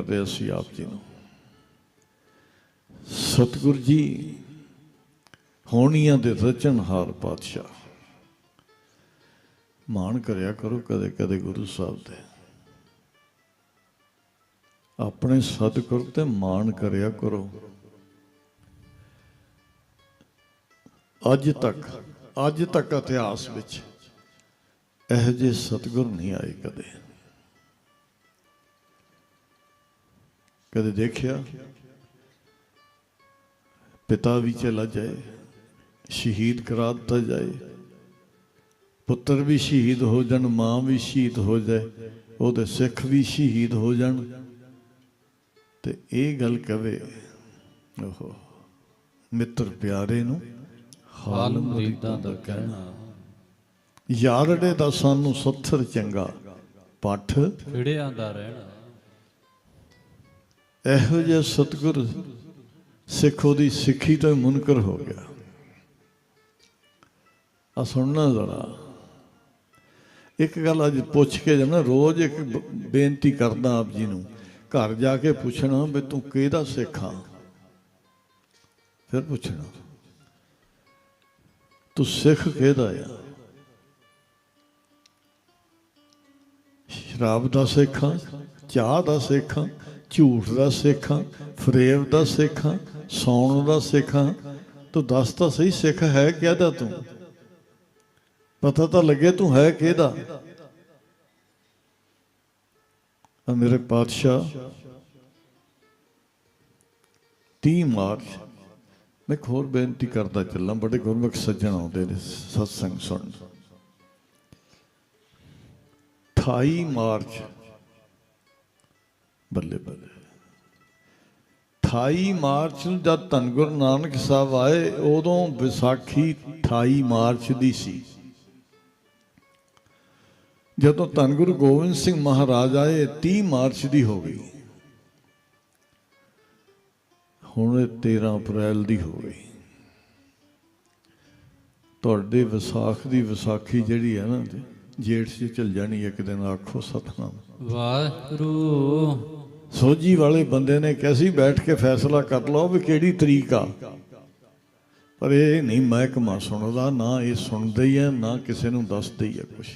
ਕਰਦੇ ਅਸੀਂ ਆਪ ਜੀ ਨੂੰ। ਸਤਿਗੁਰ ਜੀ, ਹੋਣੀਆਂ ਦੇ ਰਚਨਹਾਰ ਪਾਤਸ਼ਾਹ। ਮਾਣ ਕਰਿਆ ਕਰੋ ਕਦੇ ਕਦੇ ਗੁਰੂ ਸਾਹਿਬ ਦੇ। ਆਪਣੇ ਸਤਿਗੁਰ ਤੇ ਮਾਣ ਕਰਿਆ ਕਰੋ। ਅੱਜ ਤੱਕ ਅੱਜ ਤੱਕ ਇਤਿਹਾਸ ਵਿੱਚ ਇਹੋ ਜਿਹੇ ਸਤਿਗੁਰ ਨਹੀਂ ਆਏ ਕਦੇ। ਕਦੇ ਦੇਖਿਆ? ਪਿਤਾ ਵੀ ਚਲਾ ਜਾਏ, ਸ਼ਹੀਦ ਕਰਾ ਦਿੱਤਾ ਜਾਏ, ਪੁੱਤਰ ਵੀ ਸ਼ਹੀਦ ਹੋ ਜਾਣ, ਮਾਂ ਵੀ ਸ਼ਹੀਦ ਹੋ ਜਾਏ, ਉਹਦੇ ਸਿੱਖ ਵੀ ਸ਼ਹੀਦ ਹੋ ਜਾਣ। ਤੇ ਇਹ ਗੱਲ ਕਵੇ, ਓਹੋ, ਮਿੱਤਰ ਪਿਆਰੇ ਨੂੰ ਹਾਲ ਮੁਰੀਦਾਂ ਦਾ ਕਹਿਣਾ। ਯਾਰੜੇ ਦਾ ਸਾਨੂੰ ਸੱਥਰ ਚੰਗਾ, ਪੱਠ ਫਿੜਿਆਂ ਦਾ ਰਹਿਣਾ। ਇਹੋ ਜਿਹਾ ਸਤਿਗੁਰ ਸਿੱਖੋ ਦੀ ਸਿੱਖੀ ਤੋਂ ਮੁਨਕਰ ਹੋ ਗਿਆ। ਆ ਸੁਣਨਾ ਜ਼ਰਾ। ਇੱਕ ਗੱਲ ਅੱਜ ਪੁੱਛ ਕੇ ਜਮਨਾ ਰੋਜ਼ ਇੱਕ ਬੇਨਤੀ ਕਰਦਾ ਆਪ ਜੀ ਨੂੰ, ਘਰ ਜਾ ਕੇ ਪੁੱਛਣਾ ਵੀ ਤੂੰ ਕਿਹਦਾ ਸਿੱਖ ਆ? ਫਿਰ ਪੁੱਛਣਾ, ਤੂੰ ਸਿੱਖ ਕਿਹਦਾ ਆ? ਸ਼ਰਾਬ ਦਾ ਸਿੱਖ ਆ, ਚਾਹ ਦਾ ਸਿੱਖ ਆ ਝੂਠ ਦਾ ਸਿੱਖ ਆ ਫਰੇਬ ਦਾ ਸਿੱਖ ਆ ਸੌਣ ਦਾ ਸਿੱਖ ਆ ਤੂੰ ਦੱਸ ਤਾਂ ਸਹੀ ਸਿੱਖ ਹੈ ਕਿਹਦਾ ਤੂੰ? ਪਤਾ ਤਾਂ ਲੱਗੇ ਤੂੰ ਹੈ ਕਿਹਦਾ? ਆ ਮੇਰੇ ਪਾਤਸ਼ਾਹ 30 ਮਾਰਚ। ਮੈਂ ਇੱਕ ਹੋਰ ਬੇਨਤੀ ਕਰਦਾ ਚੱਲਾਂ, ਬੜੇ ਗੁਰਮੁਖ ਸੱਜਣ ਆਉਂਦੇ ਨੇ ਸਤਸੰਗ ਸੁਣਨ। 28 ਮਾਰਚ ਬੱਲੇ ਬੱਲੇ। 28 ਮਾਰਚ ਨੂੰ ਜਦ ਧੰਨ ਗੁਰੂ ਨਾਨਕ ਸਾਹਿਬ ਆਏ, ਉਦੋਂ ਵਿਸਾਖੀ 28 ਮਾਰਚ ਦੀ ਸੀ। ਜਦੋਂ ਧੰਨ ਗੁਰੂ ਗੋਬਿੰਦ ਸਿੰਘ ਮਹਾਰਾਜ ਆਏ 30 ਮਾਰਚ ਦੀ ਹੋ ਗਈ। ਹੁਣ ਇਹ 13 ਅਪ੍ਰੈਲ ਦੀ ਹੋ ਗਈ। ਤੁਹਾਡੇ ਵਿਸਾਖ ਦੀ ਵਿਸਾਖੀ ਜਿਹੜੀ ਹੈ ਨਾ, ਜੇਠ 'ਚ ਚਲ ਜਾਣੀ ਇੱਕ ਦਿਨ, ਆਖੋ ਸਤਨਾਮ। ਵਾਹਿਗੁਰੂ। ਸੋਝੀ ਵਾਲੇ ਬੰਦੇ ਨੇ ਕਿਹਾ ਸੀ, ਬੈਠ ਕੇ ਫੈਸਲਾ ਕਰ ਲਓ ਵੀ ਕਿਹੜੀ ਤਰੀਕ ਆ। ਪਰ ਇਹ ਨਹੀਂ, ਮਹਿਕਮਾ ਸੁਣਦਾ, ਨਾ ਇਹ ਸੁਣਦੇ ਹੀ ਹੈ ਨਾ ਕਿਸੇ ਨੂੰ ਦੱਸਦੇ ਹੀ ਹੈ ਕੁਝ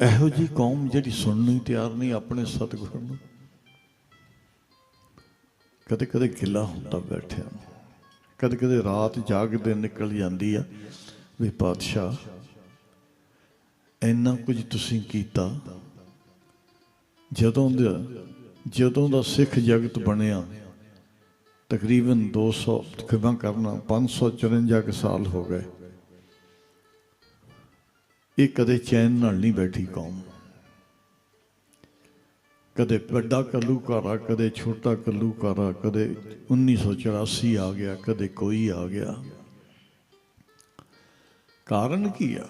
ਇਹੋ ਜੀ ਕੌਮ ਜਿਹੜੀ ਸੁਣਨ ਨੂੰ ਹੀ ਤਿਆਰ ਨਹੀਂ, ਆਪਣੇ ਸਤਿਗੁਰ ਨੂੰ। ਕਦੇ ਕਦੇ ਗਿਲਾ ਹੁੰਦਾ ਬੈਠਿਆ ਨੂੰ। ਕਦੇ ਕਦੇ ਰਾਤ ਜਾਗਦੇ ਨਿਕਲ ਜਾਂਦੀ ਆ ਵੀ ਪਾਤਸ਼ਾਹ, ਇੰਨਾ ਕੁਝ ਤੁਸੀਂ ਕੀਤਾ ਜਦੋਂ ਦਾ ਜਦੋਂ ਦਾ ਸਿੱਖ ਜਗਤ ਬਣਿਆ, ਤਕਰੀਬਨ 200 ਖਿਮਾ ਕਰਨਾ 554 ਕੁ ਸਾਲ ਹੋ ਗਏ। ਇਹ ਕਦੇ ਚੈਨ ਨਾਲ ਨਹੀਂ ਬੈਠੀ ਕੌਮ। ਕਦੇ ਵੱਡਾ ਕੱਲੂਕਾਰਾ, ਕਦੇ ਛੋਟਾ ਕੱਲੂਕਾਰਾ, ਕਦੇ 1984 ਆ ਗਿਆ, ਕਦੇ ਕੋਈ ਆ ਗਿਆ। ਕਾਰਨ ਕੀ ਆ?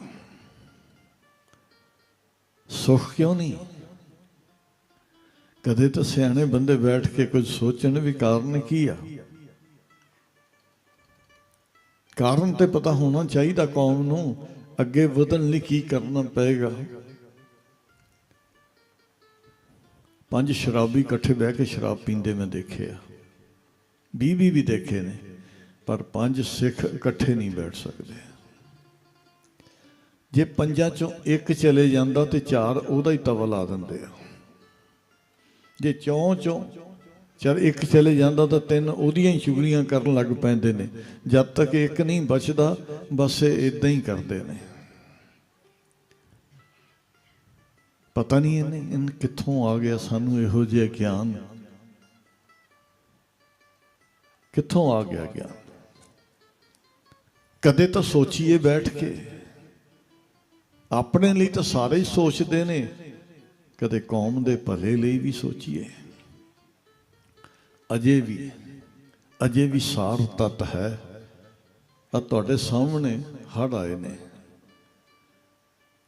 ਸੁੱਖ ਕਿਉਂ ਨਹੀਂ? ਕਦੇ ਤਾਂ ਸਿਆਣੇ ਬੰਦੇ ਬੈਠ ਕੇ ਕੁਝ ਸੋਚਣ ਵੀ ਕਾਰਨ ਕੀ ਆ? ਕਾਰਨ ਤੇ ਪਤਾ ਹੋਣਾ ਚਾਹੀਦਾ ਕੌਮ ਨੂੰ, ਅੱਗੇ ਵਧਣ ਲਈ ਕੀ ਕਰਨਾ ਪਏਗਾ। ਪੰਜ ਸ਼ਰਾਬੀ ਇਕੱਠੇ ਬਹਿ ਕੇ ਸ਼ਰਾਬ ਪੀਂਦੇ ਮੈਂ ਦੇਖੇ ਆ 20 20 ਵੀ ਦੇਖੇ ਨੇ, ਪਰ ਪੰਜ ਸਿੱਖ ਇਕੱਠੇ ਨਹੀਂ ਬੈਠ ਸਕਦੇ। ਜੇ ਪੰਜਾਂ ਚੋਂ ਇੱਕ ਚਲੇ ਜਾਂਦਾ ਤੇ ਚਾਰ ਉਹਦਾ ਹੀ ਤਵਾ ਲਾ ਦਿੰਦੇ ਆ। ਜੇ ਚੌਂ ਚੋਂ, ਚਲ ਇੱਕ ਚਲੇ ਜਾਂਦਾ ਤਾਂ ਤਿੰਨ ਉਹਦੀਆਂ ਹੀ ਚੁਗਲੀਆਂ ਕਰਨ ਲੱਗ ਪੈਂਦੇ ਨੇ। ਜਦ ਤੱਕ ਇੱਕ ਨਹੀਂ ਬਚਦਾ, ਬਸ ਇਹ ਇਦਾਂ ਹੀ ਕਰਦੇ ਨੇ। ਪਤਾ ਨਹੀਂ ਇਹਨੇ, ਇਹਨ ਕਿੱਥੋਂ ਆ ਗਿਆ ਸਾਨੂੰ ਇਹੋ ਜਿਹਾ ਗਿਆਨ। ਕਿੱਥੋਂ ਆ ਗਿਆ ਗਿਆਨ? ਕਦੇ ਤਾਂ ਸੋਚੀਏ ਬੈਠ ਕੇ। ਆਪਣੇ ਲਈ ਤਾਂ ਸਾਰੇ ਹੀ ਸੋਚਦੇ ਨੇ। ਕਦੇ ਕੌਮ ਦੇ ਭਲੇ ਲਈ ਵੀ ਸੋਚੀਏ। ਅਜੇ ਵੀ ਅਜੇ ਵੀ ਸਾਰ ਤਤ ਹੈ। ਆ ਤੁਹਾਡੇ ਸਾਹਮਣੇ ਹੜ ਆਏ ਨੇ।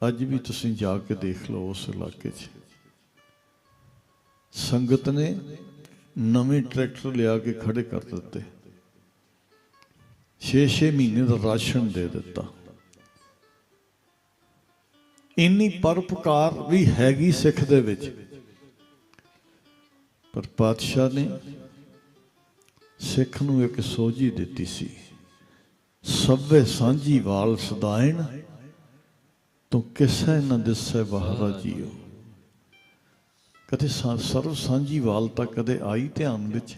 ਅੱਜ ਵੀ ਤੁਸੀਂ ਜਾ ਕੇ ਦੇਖ ਲਓ ਉਸ ਇਲਾਕੇ 'ਚ। ਸੰਗਤ ਨੇ ਨਵੇਂ ਟਰੈਕਟਰ ਲਿਆ ਕੇ ਖੜੇ ਕਰ ਦਿੱਤੇ। 6-6 ਮਹੀਨੇ ਦਾ ਰਾਸ਼ਨ ਦੇ ਦਿੱਤਾ। ਇੰਨੀ ਪਰਪਕਾਰ ਵੀ ਹੈਗੀ ਸਿੱਖ ਦੇ ਵਿੱਚ। ਪਰ ਪਾਤਸ਼ਾਹ ਨੇ ਸਿੱਖ ਨੂੰ ਇੱਕ ਸੋਝੀ ਦਿੱਤੀ ਸੀ। ਸਭੇ ਸਾਂਝੀ ਵਾਲ ਸਦਾਇਣ, ਤੂੰ ਕਿਸੈ ਨ ਦਿਸੈ ਬਹਰਾ ਜੀਓ। ਕਦੇ ਸਰਵ ਸਾਂਝੀ ਵਾਲ ਤਾਂ ਕਦੇ ਆਈ ਧਿਆਨ ਵਿੱਚ।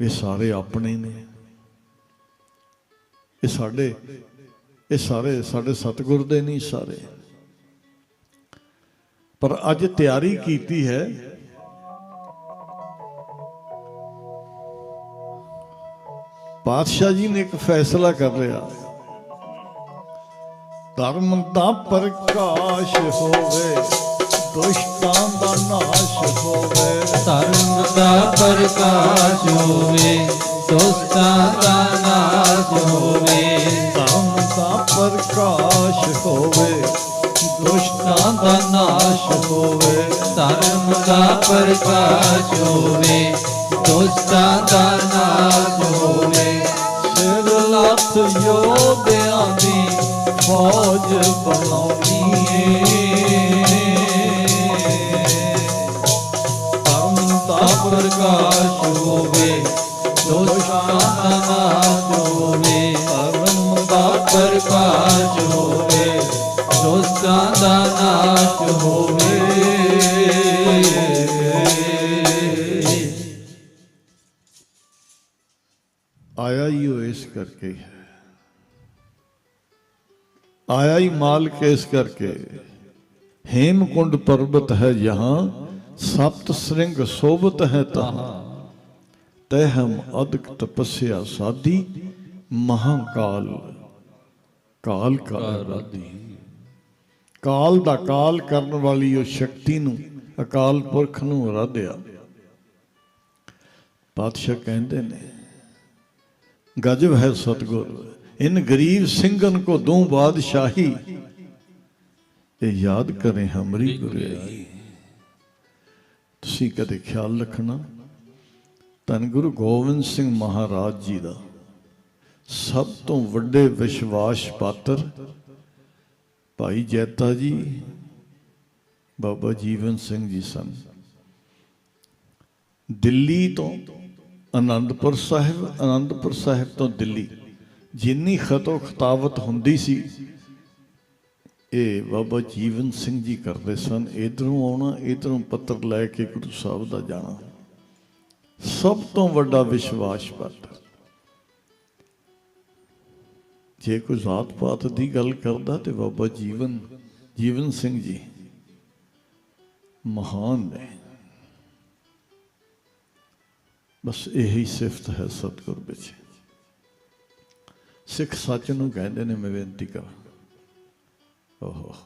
ਇਹ ਸਾਰੇ ਆਪਣੇ ਨੇ। ਇਹ ਸਾਡੇ ਇਹ ਸਾਰੇ ਸਾਡੇ ਸਤਿਗੁਰ ਦੇ ਨਹੀਂ ਸਾਰੇ। ਪਰ ਅੱਜ ਤਿਆਰੀ ਕੀਤੀ ਹੈ। ਪਾਤਸ਼ਾਹ ਜੀ ਨੇ ਇੱਕ ਫੈਸਲਾ ਕਰ ਲਿਆ। ਧਰਮ ਦਾ ਪ੍ਰਕਾਸ਼ ਹੋਵੇ, ਦੁਸ਼ਟਾਂ ਦਾ ਨਾਸ਼ ਹੋਵੇ। ਧਰਮ ਦਾ ਪ੍ਰਕਾਸ਼ ਹੋਵੇ ਦੁਸਤਾਂ ਦਾ ਨਾਸ਼ ਹੋਵੇ। ਦਾ ਪ੍ਰਕਾਸ਼ ਹੋਵੇ, ਦੁਸ਼ਟਾਂ ਦਾ ਨਾਸ਼ ਹੋਵੇ, ਧਰਮ ਦਾ ਪ੍ਰਕਾਸ਼ ਹੋਵੇ ਦੁਸਤਾਂ ਦਾ ਨਾਸ਼ ਹੋਵੇ। ਸਿਰ ਲੱਥ ਯੋਧਿਆਂ ਦੀ ਫੌਜ ਬਣਾਉਣੀ ਏ। ਧਰਮ ਦਾ ਪ੍ਰਕਾਸ਼ ਹੋਵੇ ਦੁਸਤਾਂ ਦਾ ਨਾਸ਼ ਹੋਵੇ। ਪ੍ਰਕਾਸ਼ ਹੋਵੇ ਦੁਸਤਾਂ ਦਾ ਨਾਸ਼ ਹੋਵੇ। ਆਇਆ ਹੀ ਉਹ ਇਸ ਕਰਕੇ ਹੈ। ਆਇਆ ਹੀ ਮਾਲਕ ਇਸ ਕਰਕੇ। ਹੇਮਕੁੰਡ ਪਰਬਤ ਹੈ ਜਹਾਂ, ਸਪਤ ਸ੍ਰਿੰਗ ਸੋਭਤ ਹੈ ਤਹਾਂ। ਤੈ ਹਮ ਅਦਕ ਤਪੱਸਿਆ ਸਾਦੀ ਮਹਾਕਾਲ। ਕਾਲ ਕਾ ਰਾਦੀ ਕਾਲ ਦਾ ਕਾਲ ਕਰਨ ਵਾਲੀ ਉਹ ਸ਼ਕਤੀ ਨੂੰ, ਅਕਾਲ ਪੁਰਖ ਨੂੰ ਆਰਾਧਿਆ ਪਾਤਸ਼ਾਹ ਕਹਿੰਦੇ ਨੇ, ਗਜਬ ਹੈ ਸਤਗੁਰ, ਇਨ ਗਰੀਬ ਸਿੰਘਨ ਕੋ ਦੂੰ ਬਾਦਸ਼ਾਹੀ। ਇਹ ਯਾਦ ਕਰੇ ਹਮਰੀ ਗੁਰਿਆਈ। ਤੁਸੀਂ ਕਦੇ ਖਿਆਲ ਰੱਖਣਾ, ਧੰਨ ਗੁਰੂ ਗੋਬਿੰਦ ਸਿੰਘ ਮਹਾਰਾਜ ਜੀ ਦਾ ਸਭ ਤੋਂ ਵੱਡੇ ਵਿਸ਼ਵਾਸ ਪਾਤਰ ਭਾਈ ਜੈਤਾ ਜੀ, ਬਾਬਾ ਜੀਵਨ ਸਿੰਘ ਜੀ ਸਨ। ਦਿੱਲੀ ਤੋਂ ਆਨੰਦਪੁਰ ਸਾਹਿਬ ਆਨੰਦਪੁਰ ਸਾਹਿਬ ਤੋਂ ਦਿੱਲੀ, ਜਿੰਨੀ ਖਤੋ ਖਤਾਵਤ ਹੁੰਦੀ ਸੀ, ਇਹ ਬਾਬਾ ਜੀਵਨ ਸਿੰਘ ਜੀ ਕਰਦੇ ਸਨ। ਇਧਰੋਂ ਆਉਣਾ, ਇਧਰੋਂ ਪੱਤਰ ਲੈ ਕੇ ਗੁਰੂ ਸਾਹਿਬ ਦਾ ਜਾਣਾ। ਸਭ ਤੋਂ ਵੱਡਾ ਵਿਸ਼ਵਾਸ ਪਾਤਰ ਜੇ ਕੋਈ ਜ਼ਾਤ ਪਾਤ ਦੀ ਗੱਲ ਕਰਦਾ ਤੇ ਬਾਬਾ ਜੀਵਨ ਜੀਵਨ ਸਿੰਘ ਜੀ ਮਹਾਨ ਨੇ। ਬਸ ਇਹੀ ਸਿਫਤ ਹੈ ਸਤਿਗੁਰ ਵਿੱਚ। ਸਿੱਖ ਸੱਚ ਨੂੰ ਕਹਿੰਦੇ ਨੇ, ਮੈਂ ਬੇਨਤੀ ਕਰਾਂ। ਓਹੋ।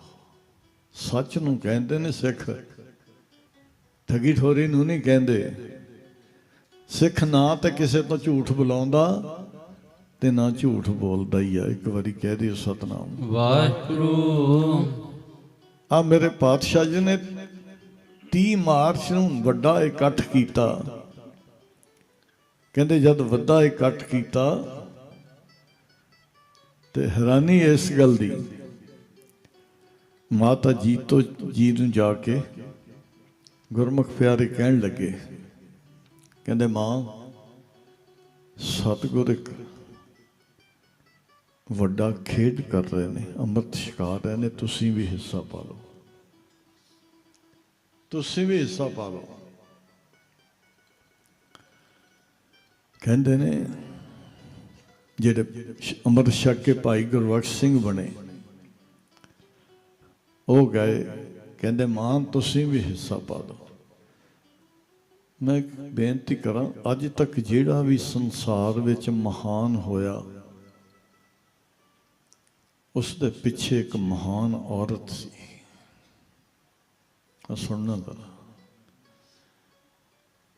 ਸੱਚ ਨੂੰ ਕਹਿੰਦੇ ਨੇ ਸਿੱਖ। ਠਗੀ ਠੋਰੀ ਨੂੰ ਨਹੀਂ ਕਹਿੰਦੇ। ਸਿੱਖ ਨਾ ਤਾਂ ਕਿਸੇ ਤੋਂ ਝੂਠ ਬੁਲਾਉਂਦਾ ਤੇ ਨਾ ਝੂਠ ਬੋਲਦਾ ਹੀ ਆ। ਇੱਕ ਵਾਰੀ ਕਹਿ ਦਿਓ ਸਤਨਾਮ। ਵਾਹਿਗੁਰੂ। ਆ ਮੇਰੇ ਪਾਤਸ਼ਾਹ ਜੀ ਨੇ 30 ਮਾਰਚ ਨੂੰ ਵੱਡਾ ਇਕੱਠ ਕੀਤਾ। ਕਹਿੰਦੇ ਜਦ ਵੱਡਾ ਇਕੱਠ ਕੀਤਾ ਤੇ ਹੈਰਾਨੀ ਇਸ ਗੱਲ ਦੀ। ਮਾਤਾ ਜੀਤੋ ਜੀ ਨੂੰ ਜਾ ਕੇ ਗੁਰਮੁਖ ਪਿਆਰੇ ਕਹਿਣ ਲੱਗੇ ਕਹਿੰਦੇ ਮਾਂ ਸਤਿਗੁਰ ਇੱਕ ਵੱਡਾ ਖੇਡ ਕਰ ਰਹੇ ਨੇ, ਅੰਮ੍ਰਿਤ ਛਕਾ ਰਹੇ ਨੇ, ਤੁਸੀਂ ਵੀ ਹਿੱਸਾ ਪਾ ਲਓ। ਤੁਸੀਂ ਵੀ ਹਿੱਸਾ ਪਾ ਲਓ। ਕਹਿੰਦੇ ਨੇ, ਜਿਹੜੇ ਅੰਮ੍ਰਿਤ ਛਕ ਕੇ ਭਾਈ ਗੁਰਬਖਸ਼ ਸਿੰਘ ਬਣੇ, ਉਹ ਗਏ, ਕਹਿੰਦੇ, ਮਾਂ, ਤੁਸੀਂ ਵੀ ਹਿੱਸਾ ਪਾ ਦਿਓ ਮੈਂ ਬੇਨਤੀ ਕਰਾਂ, ਅੱਜ ਤੱਕ ਜਿਹੜਾ ਵੀ ਸੰਸਾਰ ਵਿੱਚ ਮਹਾਨ ਹੋਇਆ ਉਸ ਦੇ ਪਿੱਛੇ ਇੱਕ ਮਹਾਨ ਔਰਤ ਸੀ। ਆ ਸੁਣਨਾ ਦਾ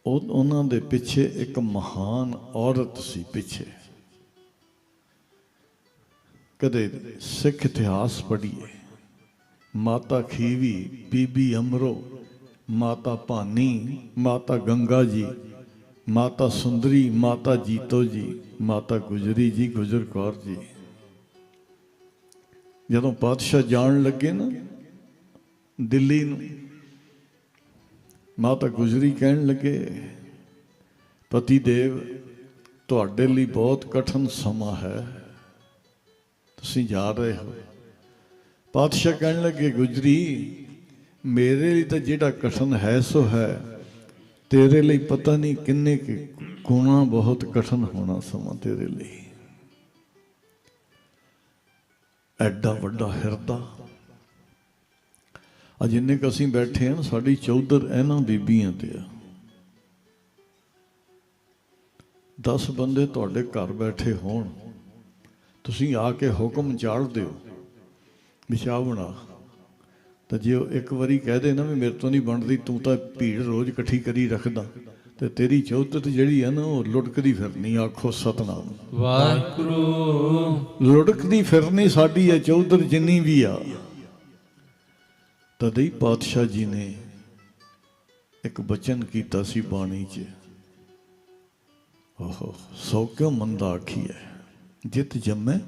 ਉਹ, ਉਹਨਾਂ ਦੇ ਪਿੱਛੇ ਇੱਕ ਮਹਾਨ ਔਰਤ ਸੀ ਪਿੱਛੇ। ਕਦੇ ਸਿੱਖ ਇਤਿਹਾਸ ਪੜ੍ਹੀਏ। ਮਾਤਾ ਖੀਵੀ, ਬੀਬੀ ਅਮਰੋ, ਮਾਤਾ ਭਾਨੀ, ਮਾਤਾ ਗੰਗਾ ਜੀ, ਮਾਤਾ ਸੁੰਦਰੀ, ਮਾਤਾ ਜੀਤੋ ਜੀ, ਮਾਤਾ ਗੁਜਰੀ ਜੀ, ਗੁਜਰ ਕੌਰ ਜੀ। ਜਦੋਂ ਪਾਤਸ਼ਾਹ ਜਾਣ ਲੱਗੇ ਨਾ, ਦਿੱਲੀ ਨੂੰ, ਮਾਤਾ ਗੁਜਰੀ ਕਹਿਣ ਲੱਗੇ, ਪਤੀ ਦੇਵ, ਤੁਹਾਡੇ ਲਈ ਬਹੁਤ ਕਠਿਨ ਸਮਾਂ ਹੈ। ਤੁਸੀਂ ਜਾ ਰਹੇ ਹੋ। ਪਾਤਸ਼ਾਹ ਕਹਿਣ ਲੱਗੇ, ਗੁਜਰੀ, ਮੇਰੇ ਲਈ ਤਾਂ ਜਿਹੜਾ ਕਠਨ ਹੈ, ਸੋ ਹੈ। ਤੇਰੇ ਲਈ ਪਤਾ ਨਹੀਂ ਕਿੰਨੇ ਕੁ ਗੁਣਾ ਬਹੁਤ ਕਠਿਨ ਹੋਣਾ ਸਮਾਂ ਤੇਰੇ ਲਈ। ਐਡਾ ਵੱਡਾ ਹਿਰਦਾ। ਅੱਜ ਜਿੰਨੇ ਕ ਅਸੀਂ ਬੈਠੇ ਹਾਂ ਸਾਡੀ ਚੌਧਰ ਇਹਨਾਂ ਬੀਬੀਆਂ ਤੇ ਆ। 10 ਬੰਦੇ ਤੁਹਾਡੇ ਘਰ ਬੈਠੇ ਹੋਣ, ਤੁਸੀਂ ਆ ਕੇ ਹੁਕਮ ਚਾੜ ਦਿਓ, ਵੀ ਬਣਾ। ਤਾਂ ਜੇ ਉਹ ਇੱਕ ਵਾਰੀ ਕਹਿ ਦੇ ਨਾ ਵੀ ਮੇਰੇ ਤੋਂ ਨਹੀਂ ਬਣਦੀ, ਤੂੰ ਤਾਂ ਭੀੜ ਰੋਜ਼ ਇਕੱਠੀ ਕਰੀ ਰੱਖਦਾ। ਤੇ ਤੇਰੀ ਚੌਧਰ ਜਿਹੜੀ ਆ ਨਾ ਉਹ ਲੁੜਕਦੀ ਫਿਰਨੀ ਆਖੋ ਸਤਨਾਮ। ਵਾਹਿਗੁਰੂ। ਲੁੜਕਦੀ ਫਿਰਨੀ ਸਾਡੀ ਹੈ ਚੌਧਰ ਜਿੰਨੀ ਵੀ ਆ। ਤਦੇ ਹੀ ਪਾਤਸ਼ਾਹ ਜੀ ਨੇ ਇੱਕ ਬਚਨ ਕੀਤਾ ਸੀ ਬਾਣੀ 'ਚ। ਓਹੋ ਸੋ ਕਿਉ ਮੰਦਾ ਆਖੀਐ ਜਿਤ ਜੰਮੈ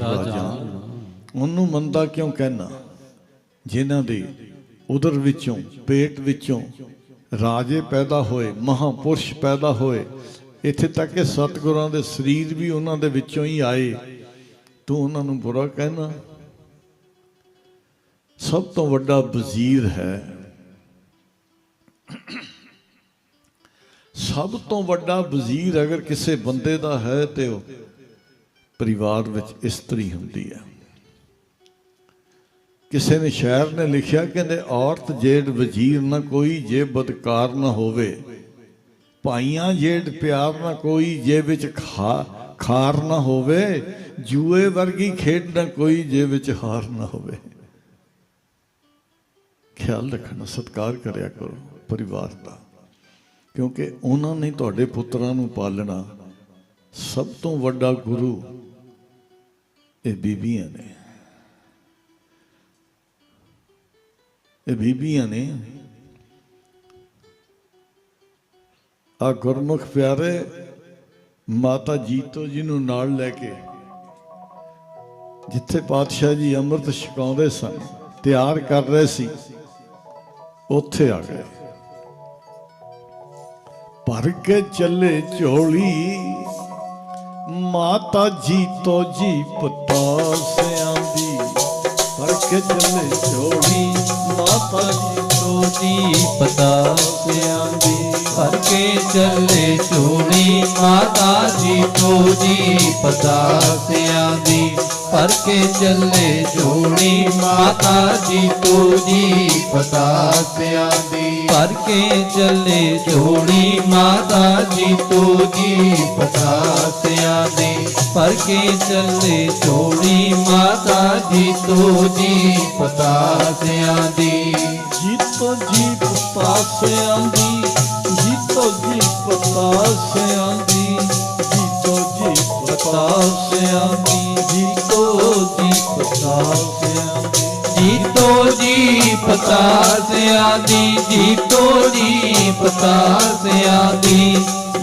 ਰਾਜਾ। ਉਹਨੂੰ ਮੰਦਾ ਕਿਉਂ ਕਹਿਣਾ ਜਿਨ੍ਹਾਂ ਦੇ ਉਦਰ ਵਿੱਚੋਂ ਪੇਟ ਵਿੱਚੋਂ ਰਾਜੇ ਪੈਦਾ ਹੋਏ, ਮਹਾਪੁਰਸ਼ ਪੈਦਾ ਹੋਏ। ਇੱਥੇ ਤੱਕ ਕਿ ਸਤਿਗੁਰਾਂ ਦੇ ਸਰੀਰ ਵੀ ਉਹਨਾਂ ਦੇ ਵਿੱਚੋਂ ਹੀ ਆਏ। ਤੂੰ ਉਹਨਾਂ ਨੂੰ ਬੁਰਾ ਕਹਿਣਾ। ਸਭ ਤੋਂ ਵੱਡਾ ਵਜ਼ੀਰ ਹੈ। ਸਭ ਤੋਂ ਵੱਡਾ ਵਜ਼ੀਰ ਅਗਰ ਕਿਸੇ ਬੰਦੇ ਦਾ ਹੈ ਤੇ ਉਹ ਪਰਿਵਾਰ ਵਿੱਚ ਇਸਤਰੀ ਹੁੰਦੀ ਹੈ। ਕਿਸੇ ਨੇ ਸ਼ਾਇਰ ਨੇ ਲਿਖਿਆ ਕਹਿੰਦੇ ਔਰਤ ਜੇੜ ਵਜ਼ੀਰ ਨਾ ਕੋਈ ਜੇ ਬਦਕਾਰ ਨਾ ਹੋਵੇ। ਭਾਈਆਂ ਜੇੜ ਪਿਆਰ ਨਾ ਕੋਈ ਜੇ ਵਿੱਚ ਖਾ, ਖਾਰ ਨਾ ਹੋਵੇ। ਜੂਏ ਵਰਗੀ ਖੇਡ ਨਾ ਕੋਈ ਜੇ ਵਿੱਚ ਹਾਰ ਨਾ ਹੋਵੇ। ਖਿਆਲ ਰੱਖਣਾ, ਸਤਿਕਾਰ ਕਰਿਆ ਕਰੋ ਪਰਿਵਾਰ ਦਾ। ਕਿਉਂਕਿ ਉਹਨਾਂ ਨੇ ਤੁਹਾਡੇ ਪੁੱਤਰਾਂ ਨੂੰ ਪਾਲਣਾ ਸਭ ਤੋਂ ਵੱਡਾ ਗੁਰੂ ਇਹ ਬੀਬੀਆਂ ਨੇ। ਇਹ ਬੀਬੀਆਂ ਨੇ। ਆ ਗੁਰਮੁਖ ਪਿਆਰੇ, ਮਾਤਾ ਜੀਤੋ ਜੀ ਨੂੰ ਨਾਲ ਲੈ ਕੇ ਜਿੱਥੇ ਪਾਤਸ਼ਾਹ ਜੀ ਅੰਮ੍ਰਿਤ ਛਕਾਉਂਦੇ ਸਨ, ਤਿਆਰ ਕਰ ਰਹੇ ਸੀ, ਉੱਥੇ ਆ ਗਏ। ਭਰ ਕੇ ਚੱਲੇ ਝੋਲੀ ਮਾਤਾ ਜੀਤੋ ਜੀ ਪਤਾ ਗਗਨ ਮਾਤਾ ਜੀ ਤੋਂ ਕੇ ਚੱਲੇ ਮਾਤਾ ਜੀ ਤੋਂ ਦੀਪ ਤਾਸਿਆਂਦੀ ਕੇ ਚੱਲੇ ਛੋੜੀ ਮਾਤਾ ਜੀ ਤੋਂ ਦੀਪ ਤਾਸਿਆਂਦੀ ਭਰ ਕੇ ਚੱਲੇ ਜੋੜੀ ਮਾਤਾ ਜੀ ਤੋ ਜੀ ਪਤਾਸਿਆਂ ਦੇ। ਭਰ ਕੇ ਚੱਲੇ ਜੋੜੀ ਮਾਤਾ ਜੀ ਤੋ ਜੀ ਪਤਾਸਿਆਂ ਦੀ। ਜੀਤੋ ਜੀ ਪਤਾਸਿਆਂ ਦੀ, ਜੀਤੋ ਜੀ ਪਤਾਸਿਆਂ ਦੀ, ਜੀਤੋ ਜੀ ਪਤਾਸਿਆਂ ਦੀ, ਜੀਤੋ ਜੀ ਪਤਾਸਿਆਂ ਜੀ ਪਤਾਸਿਆ ਦੀ ਜੀਤੋ ਜੀ ਪਤਾਸਿਆ ਦੀ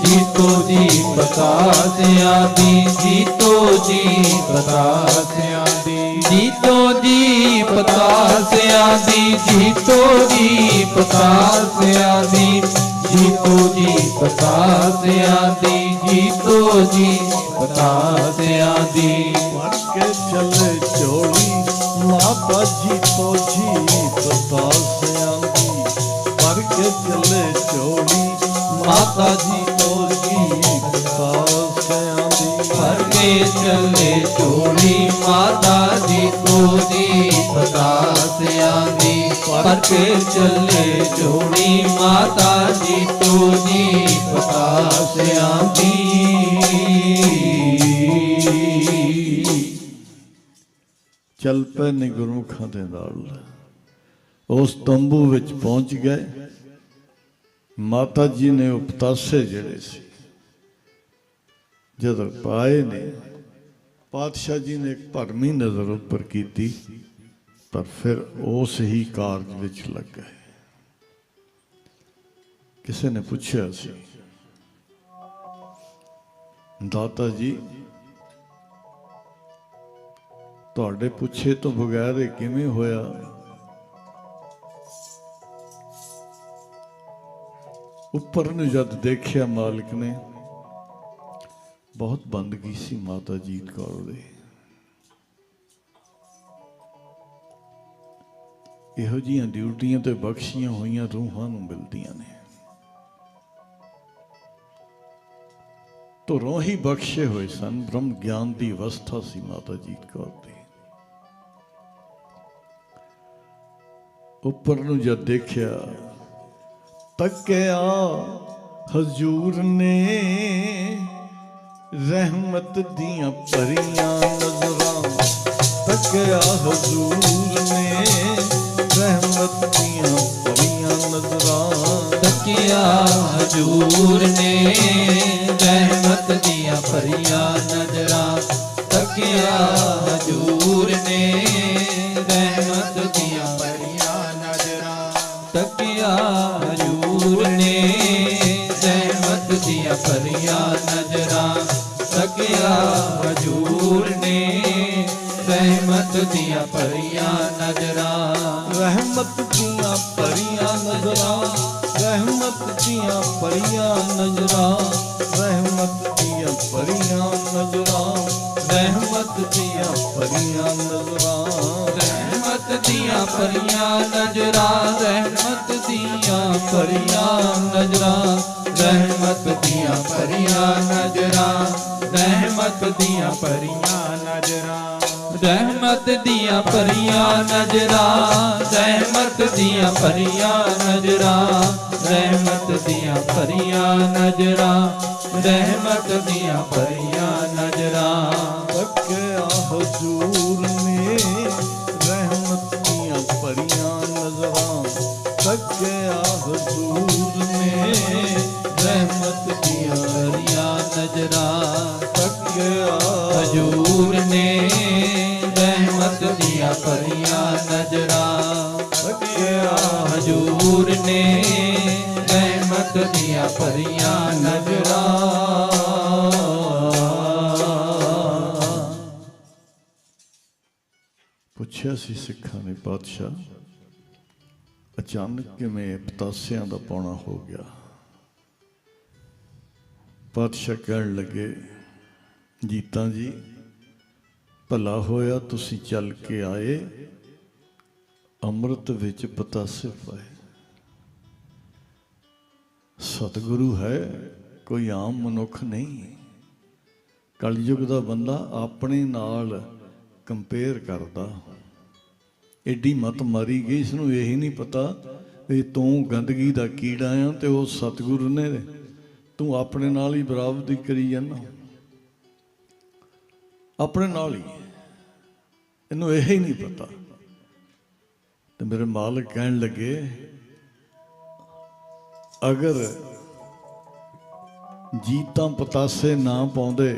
ਜੀਤੋ ਜੀ ਪਤਾਸਿਆ ਦੀ ਜੀਤੋ ਜੀ ਪਤਾਸਿਆ ਦੀ ਜੀਤੋ ਜੀ ਪਤਾਸਿਆ ਦੀ ਜੀਤੋ ਜੀ ਪਤਾਸਿਆ ਦੀ ਜੀਤੋ ਜੀ ਪਤਾਸਿਆ ਦੀ ਜੀਤੋ ਜੀ ਪਤਾਸਿਆ ਦੀ। ਵੜ ਕੇ ਚੱਲੇ ਚੋਲੀ ਬਾਜੀ ਫੌਜੀ ਬਤਾਸ ਆਂਦੀ ਪਰ ਕੇ ਚੱਲੇ ਚੋੜੀ ਮਾਤਾ ਜੀ ਫੌਜੀ ਬਤਾਸ ਆਂਦੀ ਪਰ ਕੇ ਚੱਲੇ ਚੋੜੀ ਮਾਤਾ ਜੀ ਫੌਜੀ ਬਤਾਸ ਆਂਦੀ ਪਰ ਕੇ ਚੱਲੇ ਚੋੜੀ ਮਾਤਾ ਜੀ ਫੌਜੀ ਬਤਾਸ ਆਂਦੀ ਚੱਲ ਪਏ ਨੇ ਗੁਰਮੁਖਾਂ ਦੇ ਨਾਲ। ਉਸ ਤੰਬੂ ਵਿੱਚ ਪਹੁੰਚ ਗਏ। ਮਾਤਾ ਜੀ ਨੇ ਉਪਤਾਸੇ ਜਿਹੜੇ ਸੀ, ਜਦੋਂ ਪਾਏ ਨੇ, ਪਾਤਸ਼ਾਹ ਜੀ ਨੇ ਇੱਕ ਭਰਮੀ ਨਜ਼ਰ ਉੱਪਰ ਕੀਤੀ, ਪਰ ਫਿਰ ਉਸ ਹੀ ਕਾਰਜ ਵਿੱਚ ਲੱਗ ਗਏ। ਕਿਸੇ ਨੇ ਪੁੱਛਿਆ ਸੀ, ਦਾਤਾ ਜੀ ਤੁਹਾਡੇ ਪੁੱਛੇ ਤੋਂ ਬਗੈਰ ਇਹ ਕਿਵੇਂ ਹੋਇਆ? ਉੱਪਰ ਨੂੰ ਜਦ ਦੇਖਿਆ ਮਾਲਕ ਨੇ, ਬਹੁਤ ਬੰਦਗੀ ਸੀ ਮਾਤਾ ਜੀਤ ਕੌਰ ਦੇ। ਇਹੋ ਜੀਆਂ ਡਿਊਟੀਆਂ ਤੇ ਬਖਸ਼ੀਆਂ ਹੋਈਆਂ ਰੂਹਾਂ ਨੂੰ ਮਿਲਦੀਆਂ ਨੇ। ਧੁਰੋਂ ਹੀ ਬਖਸ਼ੇ ਹੋਏ ਸਨ, ਬ੍ਰਹਮ ਗਿਆਨ ਦੀ ਅਵਸਥਾ ਸੀ ਮਾਤਾ ਜੀਤ ਕੌਰ ਦੀ। ਉੱਪਰ ਨੂੰ ਜਦ ਦੇਖਿਆ, ਤੱਕਿਆ ਹਜ਼ੂਰ ਨੇ ਰਹਿਮਤ ਦੀਆਂ ਪਰੀਆਂ ਨਜ਼ਰਾਂ। ਤੱਕਿਆ ਹਜ਼ੂਰ ਨੇ ਰਹਿਮਤ ਦੀਆਂ ਪਰੀਆਂ ਨਜ਼ਰਾਂ। ਤਕਿਆ ਹਜੂਰ ਨੇ अपरिया नजरा सकिया हजूर ने रहमत दिया परिया नजरा। रहमत दिया परिया नजरा रहमत दिया परिया नजरा। रहमत दिया परिया नजरा रहमत दिया परिया नजरा। रहमत दिया नजरा रहमत दिया परिया नजरा। ਰਹਿਮਤ ਦੀਆਂ ਭਰੀਆਂ ਨਜ਼ਰਾਂ ਰਹਿਮਤ ਦੀਆਂ ਭਰੀਆਂ ਨਜ਼ਰਾਂ। ਰਹਿਮਤ ਦੀਆਂ ਭਰੀਆਂ ਨਜ਼ਰਾਂ ਰਹਿਮਤ ਦੀਆਂ ਭਰੀਆਂ ਨਜ਼ਰਾਂ ਰਹਿਮਤ ਦੀਆਂ ਭਰੀਆਂ ਨਜ਼ਰਾਂ ਰਹਿਮਤ ਦੀਆਂ ਭਰੀਆਂ ਨਜ਼ਰਾਂ। ਤੱਕਿਆ ਹਜ਼ੂਰ ਹਜੂਰ ਨੇ ਰਹਿਮਤ ਦੀਆਂ ਭਰੀਆਂ ਨਜ਼ਰਾਂ ਤੱਕਿਆ ਹਜੂਰ ਨੇ ਰਹਿਮਤ ਦੀਆਂ ਭਰੀਆਂ ਨਜ਼ਰਾਂ। ਪੁੱਛਿਆ ਸੀ ਸਿੱਖਾਂ ਨੇ ਪਾਤਸ਼ਾਹ ਅਚਾਨਕ ਕਿਵੇਂ ਪਤਾਸਿਆਂ ਦਾ ਪਾਉਣਾ ਹੋ ਗਿਆ? ਪਾਤਸ਼ਾਹ ਕਹਿਣ ਲੱਗੇ ਜੀਤਾਂ ਜੀ, ਭਲਾ ਹੋਇਆ ਤੁਸੀਂ ਚੱਲ ਕੇ ਆਏ, ਅੰਮ੍ਰਿਤ ਵਿੱਚ ਪਤਾਸੇ ਪਾਏ। ਸਤਿਗੁਰੂ ਹੈ, ਕੋਈ ਆਮ ਮਨੁੱਖ ਨਹੀਂ। ਕਲਯੁਗ ਦਾ ਬੰਦਾ ਆਪਣੇ ਨਾਲ ਕੰਪੇਅਰ ਕਰਦਾ। ਐਡੀ ਮਤ ਮਾਰੀ ਗਈ, ਇਸ ਨੂੰ ਇਹੀ ਨਹੀਂ ਪਤਾ ਵੀ ਤੂੰ ਗੰਦਗੀ ਦਾ ਕੀੜਾ ਆ ਤੇ ਉਹ ਸਤਿਗੁਰੂ ਨੇ ਤੂੰ ਆਪਣੇ ਨਾਲ ਹੀ ਬਰਾਬਰੀ ਕਰੀ ਜਾਂਦਾ। ਆਪਣੇ ਨਾਲ ਹੀ। ਇਹਨੂੰ ਇਹ ਹੀ ਨਹੀਂ ਪਤਾ। ਤੇ ਮੇਰੇ ਮਾਲਕ ਕਹਿਣ ਲੱਗੇ, ਅਗਰ ਜੀਤਾਂ ਪਤਾਸੇ ਨਾ ਪਾਉਂਦੇ,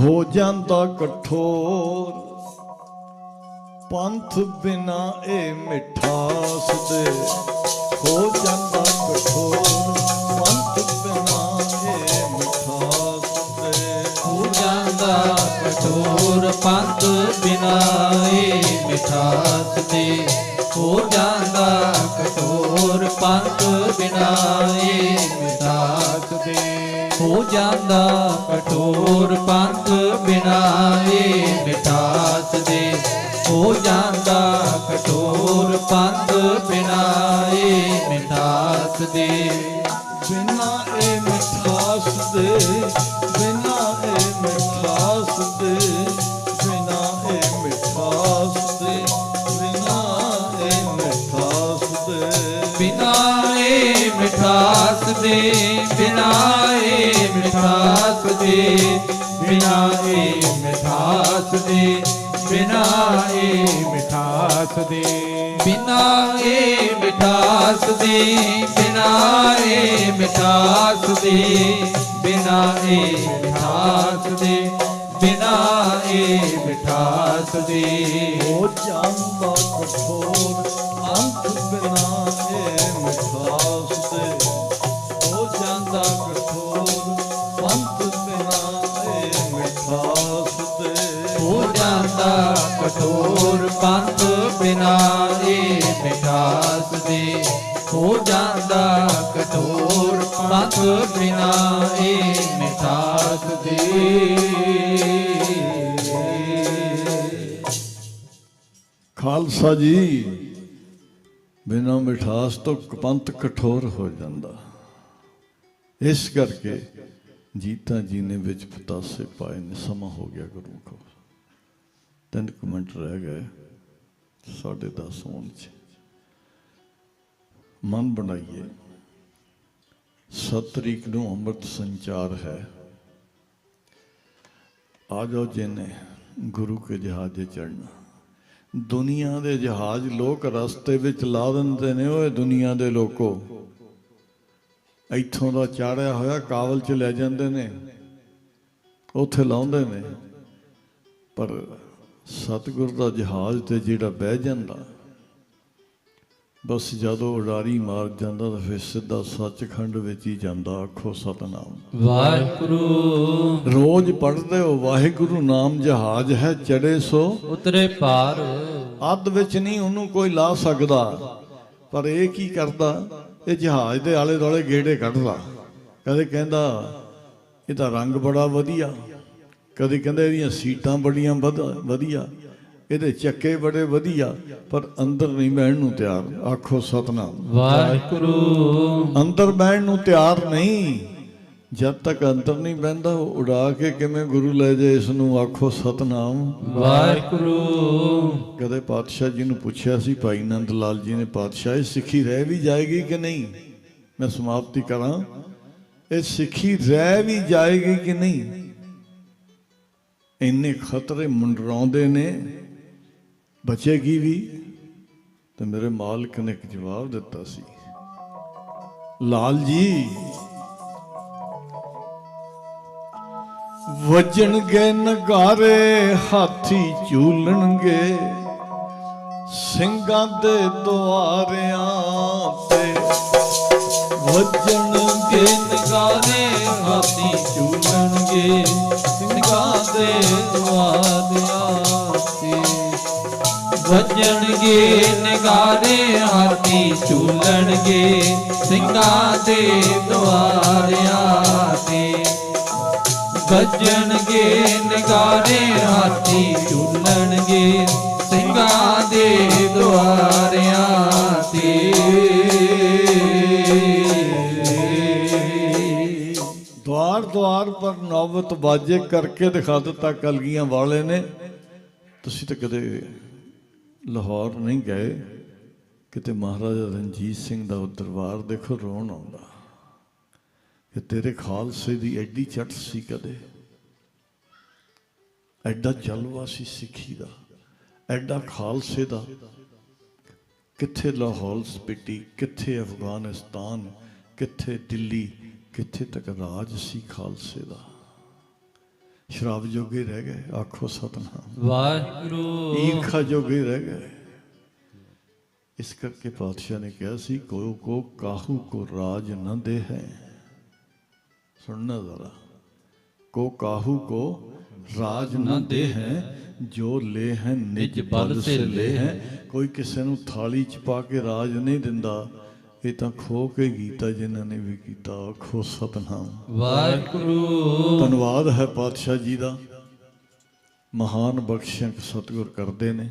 ਹੋ ਜਾਂਦਾ ਕਠੋਰ। ਪੰਥ ਬਿਨਾ ਇਹ ਮਿਠਾਸ ਦੇ ਹੋ ਜਾਂਦਾ ਪੰਥ ਬਿਨਾਏ ਏ ਮਿਠਾਸ ਦੇ ਹੋ ਜਾਂਦਾ ਕਠੋਰ ਪੰਥ ਬਿਨਾਏ ਮਿਠਾਸ ਦੇ ਹੋ ਜਾਂਦਾ ਕਠੋਰ ਪੰਥ ਬਿਨਾਏ ਏ ਮਿਠਾਸ ਦੇ ਹੋ ਜਾਂਦਾ ਕਠੋਰ ਪੰਥ ਬਿਨਾਏ ਏ ਮਿਠਾਸ ਦੇ ਬਿਨਾ ਬਿਨਾ ਏ ਮਿਠਾਸ ਦੇ ਬਿਨਾ ਏ ਮਿਠਾਸ ਦੇ। ਬਿਨਾ ਏ ਮਿਠਾਸ ਦੇ ਬਿਨਾ ਏ ਮਿਠਾਸ ਦੇ ਬਿਨਾ ਏ ਮਿਠਾਸ ਦੇ ਬਿਨਾ ਏ ਮਿਠਾਸ ਦੇ। ਹੋ ਜਾਂਦਾ ਕਠੋਰ ਅੰਤ ਬਿਨਾ ਮਿਠਾਸ ਦੇ। ਹੋ ਜਾਂਦਾ ਕਠੋਰ ਅੰਤ ਪੰਥ ਬਿਨਾ ਇਹ ਮਿਠਾਸ ਦੇ। ਹੋ ਜਾਂਦਾ, ਕਠੋਰ ਪੰਥ ਬਿਨਾ ਇਹ ਮਿਠਾਸ ਦੇ। ਖਾਲਸਾ ਜੀ, ਬਿਨਾਂ ਮਿਠਾਸ ਤੋਂ ਪੰਥ ਕਠੋਰ ਹੋ ਜਾਂਦਾ। ਇਸ ਕਰਕੇ ਜੀਤਾ ਜੀ ਨੇ ਵਿੱਚ ਪਤਾਸੇ ਪਾਏ ਨੇ, ਸਮਾਂ ਹੋ ਗਿਆ ਗੁਰੂ ਕੋ। ਤਿੰਨ ਕੁ ਮਿੰਟ ਰਹਿ ਗਏ ਸਾਢੇ ਦਸ ਹੋਣ ਚ। ਮਨ ਬਣਾਈਏ, ਸੱਤ ਤਰੀਕ ਨੂੰ ਅੰਮ੍ਰਿਤ ਸੰਚਾਰ ਹੈ। ਆ ਜਾਓ ਜਿਨੇ ਗੁਰੂ ਕੇ ਜਹਾਜ਼ੇ ਚੜਨਾ ਦੁਨੀਆ ਦੇ ਜਹਾਜ਼ ਲੋਕ ਰਸਤੇ ਵਿੱਚ ਲਾ ਦਿੰਦੇ ਨੇ ਓਏ ਦੁਨੀਆ ਦੇ ਲੋਕੋ। ਇੱਥੋਂ ਦਾ ਚਾੜਿਆ ਹੋਇਆ ਕਾਬਲ ਚ ਲੈ ਜਾਂਦੇ ਨੇ, ਉੱਥੇ ਲਾਉਂਦੇ ਨੇ। ਪਰ ਸਤਿਗੁਰ ਦਾ ਜਹਾਜ਼ ਤੇ ਜਿਹੜਾ ਬਹਿ ਜਾਂਦਾ ਬਸ ਜਦੋਂ ਉਡਾਰੀ ਮਾਰ ਜਾਂਦਾ ਤਾਂ ਫਿਰ ਸਿੱਧਾ ਸੱਚਖੰਡ ਵਿੱਚ ਹੀ ਜਾਂਦਾ ਆਖੋ ਸਤਨਾਮ। ਵਾਹਿਗੁਰੂ। ਰੋਜ਼ ਪੜ੍ਹਦੇ ਹੋ ਵਾਹਿਗੁਰੂ ਨਾਮ ਜਹਾਜ਼ ਹੈ ਚੜੇ ਸੋ। ਉਤਰੇ ਪਾਰ ਅੱਧ ਵਿੱਚ ਨਹੀਂ ਉਹਨੂੰ ਕੋਈ ਲਾ ਸਕਦਾ। ਪਰ ਇਹ ਕੀ ਕਰਦਾ ਇਹ ਜਹਾਜ਼ ਦੇ ਆਲੇ ਦੁਆਲੇ ਗੇੜੇ ਕੱਢਦਾ। ਕਦੇ ਕਹਿੰਦਾ ਇਹਦਾ ਰੰਗ ਬੜਾ ਵਧੀਆ। ਕਦੇ ਕਹਿੰਦਾ ਇਹਦੀਆਂ ਸੀਟਾਂ ਬੜੀਆਂ ਵਧ- ਵਧੀਆ ਇਹਦੇ ਚੱਕੇ ਬੜੇ ਵਧੀਆ ਪਰ ਅੰਦਰ ਨਹੀਂ ਬਹਿਣ ਨੂੰ ਤਿਆਰ। ਆਖੋ ਸਤਨਾਮ। ਵਾਹਿਗੁਰੂ। ਅੰਦਰ ਬਹਿਣ ਨੂੰ ਤਿਆਰ ਨਹੀਂ। ਜਦ ਤੱਕ ਅੰਦਰ ਨਹੀਂ ਬਹਿੰਦਾ ਉਹ ਉਡਾ ਕੇ ਕਿਵੇਂ ਗੁਰੂ ਲੈ ਜਾਏ ਇਸ ਨੂੰ ਆਖੋ ਸਤਨਾਮ। ਵਾਹਿਗੁਰੂ। ਕਦੇ ਪਾਤਸ਼ਾਹ ਜੀ ਨੂੰ ਪੁੱਛਿਆ ਸੀ ਭਾਈ ਨੰਦ ਲਾਲ ਜੀ ਨੇ ਪਾਤਸ਼ਾਹ ਇਹ ਸਿੱਖੀ ਰਹਿ ਵੀ ਜਾਏਗੀ ਕਿ ਨਹੀਂ? ਮੈਂ ਸਮਾਪਤੀ ਕਰਾਂ। ਇਹ ਸਿੱਖੀ ਰਹਿ ਵੀ ਜਾਏਗੀ ਕਿ ਨਹੀਂ? ਇੰਨੇ ਖਤਰੇ ਮੰਡਰਾਉਂਦੇ ਨੇ, ਬਚੇਗੀ ਵੀ? ਤੇ ਮੇਰੇ ਮਾਲਕ ਨੇ ਇੱਕ ਜਵਾਬ ਦਿੱਤਾ ਸੀ, ਲਾਲ ਜੀ, ਵਜਣਗੇ ਨਗਾਰੇ, ਹਾਥੀ ਝੂਲਣਗੇ, ਸਿੰਘਾਂ ਦੇ ਦੁਆਰਿਆਂ ਤੇ ਵੱਜਣਗੇ ਨਗਾਰੇ, ਹਾਥੀ ਝੂਲਣਗੇ। ਸਿੰਘਾਂ ਦੇ ਦੁਆਰਿਆਂ ਤੇ ਵੱਜਣਗੇ ਨਗਾਰੇ ਹਾਥੀ ਝੂਲਣਗੇ ਸਿੰਘਾਂ ਦੇ ਦੁਆਰਿਆਂ ਤੇ ਵੱਜਣਗੇ ਨਗਾਰੇ ਹਾਥੀ ਝੂਲਣਗੇ ਸਿੰਘਾਂ ਦੇ ਦੁਆਰਿਆਂ ਤੇ ਦਵਾਰ ਪਰ ਨੌਬਤ ਬਾਜੇ ਕਰਕੇ ਦਿਖਾ ਦਿੱਤਾ ਕਲਗੀਆਂ ਵਾਲੇ ਨੇ। ਤੁਸੀਂ ਤਾਂ ਕਦੇ ਲਾਹੌਰ ਨਹੀਂ ਗਏ। ਕਿਤੇ ਮਹਾਰਾਜਾ ਰਣਜੀਤ ਸਿੰਘ ਦਾ ਉਹ ਦਰਬਾਰ ਦੇਖੋ ਰੋਣ ਆਉਂਦਾ। ਕਿ ਤੇਰੇ ਖਾਲਸੇ ਦੀ ਐਡੀ ਚਟ ਸੀ ਕਦੇ। ਐਡਾ ਜਲਵਾ ਸੀ ਸਿੱਖੀ ਦਾ, ਐਡਾ ਖਾਲਸੇ ਦਾ। ਕਿੱਥੇ ਲਾਹੌਰ ਸਪਿਟੀ, ਕਿੱਥੇ ਅਫਗਾਨਿਸਤਾਨ, ਕਿੱਥੇ ਦਿੱਲੀ ਕਿੱਥੇ ਤੱਕ ਰਾਜ ਸੀ ਖਾਲਸੇ ਦਾ? ਸ਼ਰਾਬ ਜੋਗੇ ਰਹਿ ਗਏ ਆਖੋ ਸਤਨਾਮ। ਵਾਹਿਗੁਰੂ। ਈਰਖਾ ਜੋਗੇ ਰਹਿ ਗਏ। ਇਸ ਕਰਕੇ ਪਾਤਸ਼ਾਹ ਨੇ ਕਿਹਾ ਸੀ ਕੋ ਕੋ ਕਾਹੂ ਕੋ ਰਾਜ ਨ ਦੇ ਹੈ ਸੁਣਨਾ ਜ਼ਰਾ। ਕੋ ਕਾਹੂ ਕੋ ਰਾਜ ਨ ਦੇ ਹੈ ਜੋ ਲੈ ਹੈ ਨਿਜ ਬਲ ਸੇ ਲੈ ਹੈ ਕੋਈ ਕਿਸੇ ਨੂੰ ਥਾਲੀ ਚ ਪਾ ਕੇ ਰਾਜ ਨਹੀਂ ਦਿੰਦਾ। ਇਹ ਤਾਂ ਖੋ ਕੇ ਗੀਤਾ ਜਿਨ੍ਹਾਂ ਨੇ ਵੀ ਕੀਤਾ ਆਖੋ ਸਤਨਾਮ। ਵਾਹਿਗੁਰੂ। ਧੰਨਵਾਦ ਹੈ ਪਾਤਸ਼ਾਹ ਜੀ ਦਾ। ਮਹਾਨ ਬਖਸ਼ਿਸ਼ ਸਤਿਗੁਰ ਕਰਦੇ ਨੇ।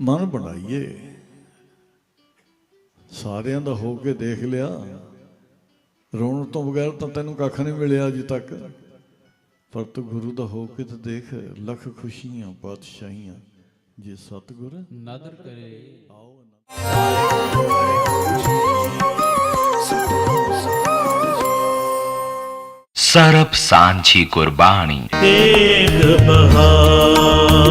ਮਨ ਬਣਾਈਏ। ਸਾਰਿਆਂ ਦਾ ਹੋ ਕੇ ਦੇਖ ਲਿਆ। ਰੋਣ ਤੋਂ ਬਗੈਰ ਤਾਂ ਤੈਨੂੰ ਕੱਖ ਨਹੀਂ ਮਿਲਿਆ ਅਜੇ ਤੱਕ। ਪਰ ਤੂੰ ਗੁਰੂ ਦਾ ਹੋ ਕੇ ਤਾਂ ਦੇਖ ਲੱਖ ਖੁਸ਼ੀਆਂ ਪਾਤਸ਼ਾਹੀਆਂ ਜੇ ਸਤਿਗੁਰ ਨਦਰ ਕਰੇ। ਆਓ ਸਰਬ ਸਾਂਝੀ ਗੁਰਬਾਣੀ। ਏਕ ਬਹਾਰ